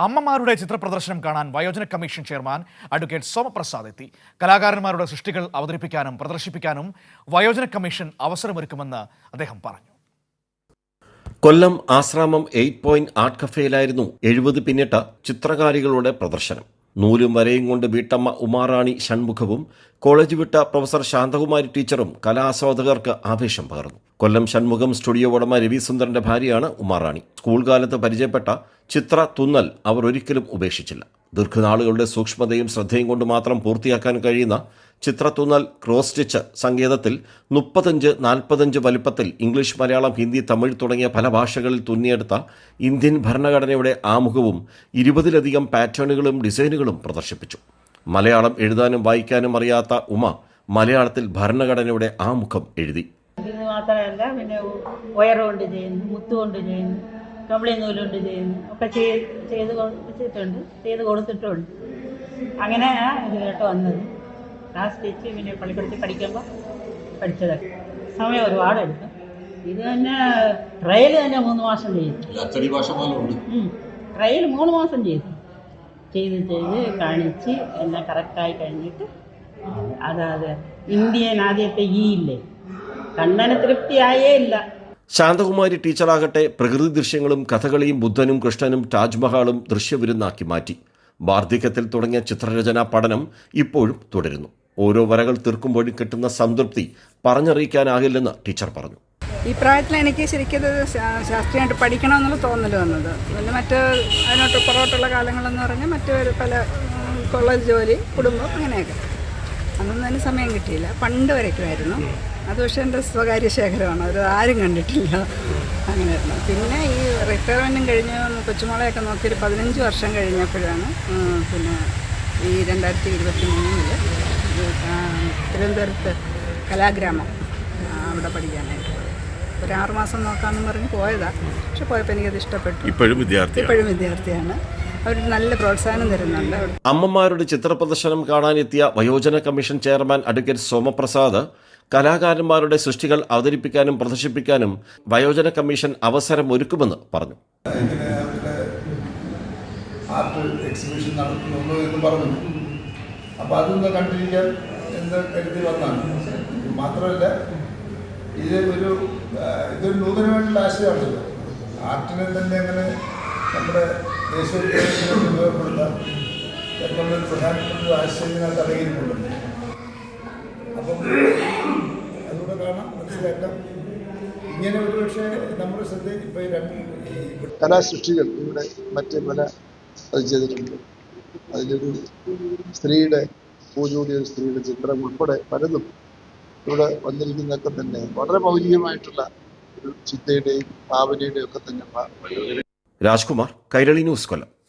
അമ്മമാരുടെ ചിത്രപ്രദർശനം കാണാൻ വയോജന കമ്മീഷൻ ചെയർമാൻ അഡ്വക്കേറ്റ് സോമപ്രസാദ് എത്തി. കലാകാരന്മാരുടെ സൃഷ്ടികൾ അവതരിപ്പിക്കാനും പ്രദർശിപ്പിക്കാനും വയോജന കമ്മീഷൻ അവസരമൊരുക്കുമെന്ന് അദ്ദേഹം പറഞ്ഞു. Kollam Asramam eight point art കഫേയിലായിരുന്നു എഴുപത് പിന്നിട്ട ചിത്രകാരികളുടെ പ്രദർശനം. നൂലും വരയും കൊണ്ട് വീട്ടമ്മ ഉമാറാണി ഷൺമുഖവും കോളേജ് വിട്ട പ്രൊഫസർ ശാന്തകുമാരി ടീച്ചറും കലാസ്വാദകർക്ക് ആവേശം പകർന്നു. കൊല്ലം ഷൺമുഖം സ്റ്റുഡിയോ ഉടമ രവിസുന്ദറിന്റെ ഭാര്യയാണ് ഉമാറാണി. സ്കൂൾ കാലത്ത് പരിചയപ്പെട്ട ചിത്ര തുന്നൽ അവർ ഒരിക്കലും ഉപേക്ഷിച്ചില്ല. ദീർഘനാളുകളുടെ സൂക്ഷ്മതയും ശ്രദ്ധയും കൊണ്ട് മാത്രം പൂർത്തിയാക്കാൻ കഴിയുന്ന ചിത്രത്തുന്നൽ ക്രോസ് സ്റ്റിച്ച് സങ്കേതത്തിൽ മുപ്പത്തഞ്ച് നാൽപ്പത്തഞ്ച് വലിപ്പത്തിൽ ഇംഗ്ലീഷ് മലയാളം ഹിന്ദി തമിഴ് തുടങ്ങിയ പല ഭാഷകളിൽ തുന്നിയെടുത്ത ഇന്ത്യൻ ഭരണഘടനയുടെ ആമുഖവും ഇരുപതിലധികം പാറ്റേണുകളും ഡിസൈനുകളും പ്രദർശിപ്പിച്ചു. മലയാളം എഴുതാനും വായിക്കാനും അറിയാത്ത ഉമ മലയാളത്തിൽ ഭരണഘടനയുടെ ആമുഖം എഴുതി. ഇത് മാത്രമല്ല പിന്നെ കൊണ്ട് ചെയ്യുന്നു മുത്തുകൊണ്ട് ചെയ്യുന്നു കമ്പിളി നൂലുകൊണ്ട് ചെയ്യുന്നു ഒക്കെ ചെയ്ത് ചെയ്ത് കൊടുത്തിട്ടുണ്ട് ചെയ്ത് കൊടുത്തിട്ടുണ്ട്. അങ്ങനെയാണ് ഇതിലോട്ട് വന്നത്. ആ സ്റ്റിച്ച് പിന്നെ പള്ളിക്കൂടത്തിൽ പഠിക്കുമ്പോൾ പഠിച്ചതൊക്കെ സമയം ഒരുപാട് എടുക്കും ഇത് തന്നെ ട്രയൽ തന്നെ മൂന്ന് മാസം ചെയ്തു. ട്രയൽ മൂന്ന് മാസം ചെയ്തു. ചെയ്ത് ചെയ്ത് കാണിച്ച് എല്ലാം കറക്റ്റായി കഴിഞ്ഞിട്ട് അതായത് ഇന്ത്യൻ ആദ്യത്തെ ഈ ഇല്ലേ? കണ്ണന തൃപ്തിയായേ ഇല്ല. ശാന്തകുമാരി ടീച്ചറാകട്ടെ പ്രകൃതി ദൃശ്യങ്ങളും കഥകളിയും ബുദ്ധനും കൃഷ്ണനും താജ്മഹാളും ദൃശ്യവിരുന്നാക്കി മാറ്റി. വാർദ്ധക്യത്തിൽ തുടങ്ങിയ ചിത്രരചനാ പഠനം ഇപ്പോഴും തുടരുന്നു. ഓരോ വരകൾ തീർക്കുമ്പോഴും കിട്ടുന്ന സംതൃപ്തി പറഞ്ഞറിയിക്കാനാകില്ലെന്ന് ടീച്ചർ പറഞ്ഞു. ഈ പ്രായത്തിൽ എനിക്ക് ശരിക്കും ശാസ്ത്രീയമായിട്ട് പഠിക്കണം എന്നുള്ള തോന്നൽ വന്നത്. പിന്നെ മറ്റ് അതിനോട്ട് പുറകോട്ടുള്ള കാലങ്ങളെന്ന് പറഞ്ഞാൽ മറ്റൊരു പല കോളേജ് ജോലി കുടുംബം അങ്ങനെയൊക്കെ. അന്നൊന്നും അതിന് സമയം കിട്ടിയില്ല. പണ്ട് വരയ്ക്കുമായിരുന്നു. അത് പക്ഷേ എന്റെ സ്വകാര്യ ശേഖരമാണ്. അത് ആരും കണ്ടിട്ടില്ല. അങ്ങനെയായിരുന്നു പിന്നെ ഈ റിട്ടയർമെന്റും കഴിഞ്ഞ് കൊച്ചുമോളെയൊക്കെ നോക്കി ഒരു പതിനഞ്ച് വർഷം കഴിഞ്ഞപ്പോഴാണ് പിന്നെ ഈ രണ്ടായിരത്തി ഇരുപത്തി മൂന്നിൽ തിരുവനന്തപുരത്ത് കലാഗ്രാമം ആ, അവിടെ പഠിക്കാനായിട്ട്. ഒരു ആറ് മാസം നോക്കാമെന്ന് പറഞ്ഞ് പോയതാ. പക്ഷെ പോയപ്പോൾ എനിക്കത് ഇഷ്ടപ്പെട്ടു. ഇപ്പോഴും വിദ്യാർത്ഥി ഇപ്പോഴും വിദ്യാർത്ഥിയാണ്. അവർ നല്ല പ്രോത്സാഹനം തരുന്നുണ്ട്. അമ്മമാരുടെ ചിത്രപ്രദർശനം കാണാനെത്തിയ വയോജന കമ്മീഷൻ ചെയർമാൻ അഡ്വക്കേറ്റ് സോമപ്രസാദ് കലാകാരന്മാരുടെ സൃഷ്ടികൾ അവതരിപ്പിക്കാനും പ്രദർശിപ്പിക്കാനും വയോജന കമ്മീഷൻ അവസരം ഒരുക്കുമെന്ന് പറഞ്ഞു. ആർട്ട് എക്സിബിഷൻ നടത്തുന്നുള്ളൂ എന്ന് പറഞ്ഞു അപ്പോൾ അതൊന്ന് കണ്ടിരിക്കാൻ എന്ന് കരുതി വന്നാണ്. മാത്രമല്ല ഇത് ഒരു ഇതൊരു നൂതനമായിട്ടുള്ള ആശയമാണല്ലോ ആർട്ടിനെ തന്നെ അങ്ങനെ നമ്മുടെ ദേശീയ ഉപയോഗപ്പെടുത്താം എന്നുള്ളൊരു പ്രധാനപ്പെട്ട ഒരു ആശയം ഇതിനകത്ത് അടങ്ങിയിട്ടുള്ളത് അപ്പം അതുകൂടെ കാണാം മനസ്സിലാക്കാം. ഇങ്ങനെ ഒരു പക്ഷേ നമ്മുടെ ശ്രദ്ധയിൽ ഇപ്പോൾ ഈ രണ്ട് കലാസൃഷ്ടികൾ ഇവിടെ മറ്റേ പല അത് ചെയ്തിട്ടുണ്ട്. അതിലൊരു സ്ത്രീയുടെ പൂജൂടിയ ഒരു സ്ത്രീയുടെ ചിത്രം ഉൾപ്പെടെ പലതും ഇവിടെ വന്നിരിക്കുന്നതൊക്കെ തന്നെ വളരെ മൗലികമായിട്ടുള്ള ഒരു ചിന്തയുടെയും ഭാവനയുടെയും ഒക്കെ തന്നെ രാജ്കുമാർ കൈരളി ന്യൂസ് കൊല്ലം.